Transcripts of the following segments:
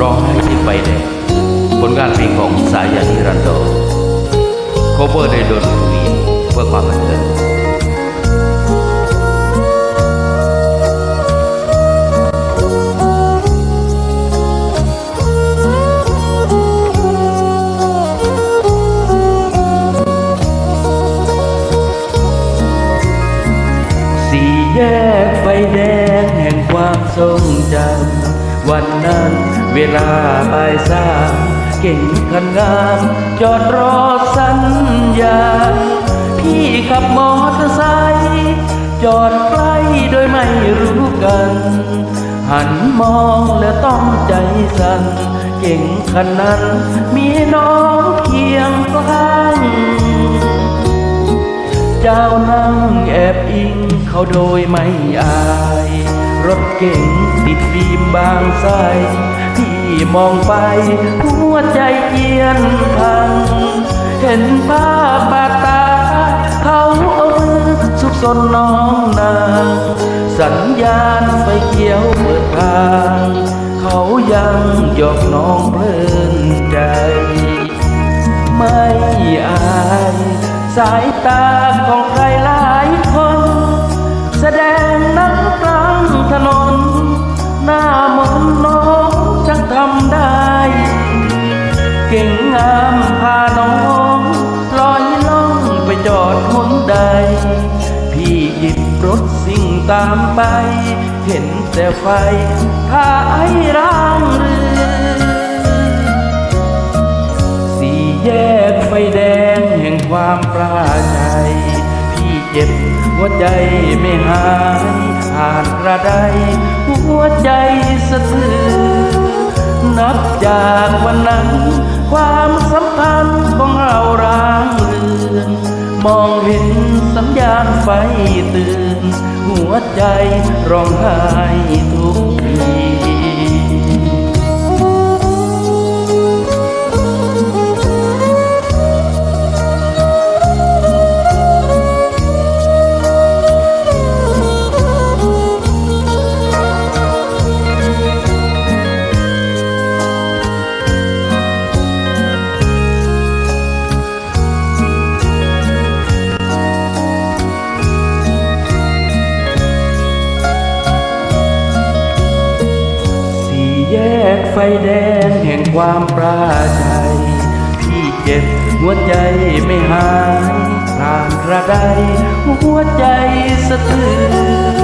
ร้องไห้ที่ไฟแดงผลงานเพลงของสายันนิรันดร์โคเวอร์ไดยดนทวีเพื่อความบันเทิง สี่แยกไฟแดงแห่งความทรงจำวันนั้นเวลาบ่ายสามเก่งคันงาม จอดรอสัญญา พี่ขับมอเตอร์ไซค์จอดใกล้โดยไม่รู้กัน หันมองแล้วต้องใจสั่นเก่งคันนั้น มีน้องเคียงข้าง เจ้านั่งแอบอิง เขาโดยไม่อาย รถเก๋งติดฟิล์มบางใสพี่มองไป หัวใจเจียนพัง เห็นภาพบาดตา เขาเอามือสุกสนน้องนาง สัญญาณไฟเขียวเปิดทาง เขายังหยอกน้องเพลินใจ ไม่อาย สายตาของใครหลา เก่งงามพาน้องลอยล่องไปจอดหนใด พี่หยิบรถสิ่งตามไป เห็นแต่ไฟท้ายร่างเรือสี่แยกไฟแดงแห่งความปราใจ พี่เจ็บหัวใจไม่หายผ่านกระไดหัวใจสะเทือนนับจากวันนั้น ความสัมพันธ์ของเราร้างเรือนมองเห็นสัญญาณไฟเตือนหัวใจร้องไห้ทุก กไฟแดงแห่งความปราใจพี่เจ็บหัวใจไม่หายผ่านกระไดหัวใจสะเทือน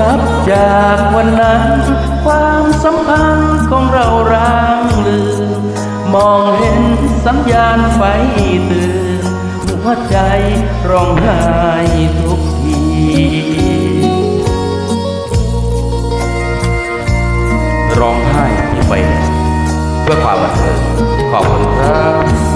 นับจากวันนั้น ความสัมพันธ์ของเราร้างลือนมองเห็นสัญญาณไฟเตือนหัวใจร้องไห้ทุกที ไห้ที่ไฟแดงเพื่อความบันเทิงขอบคุณครับ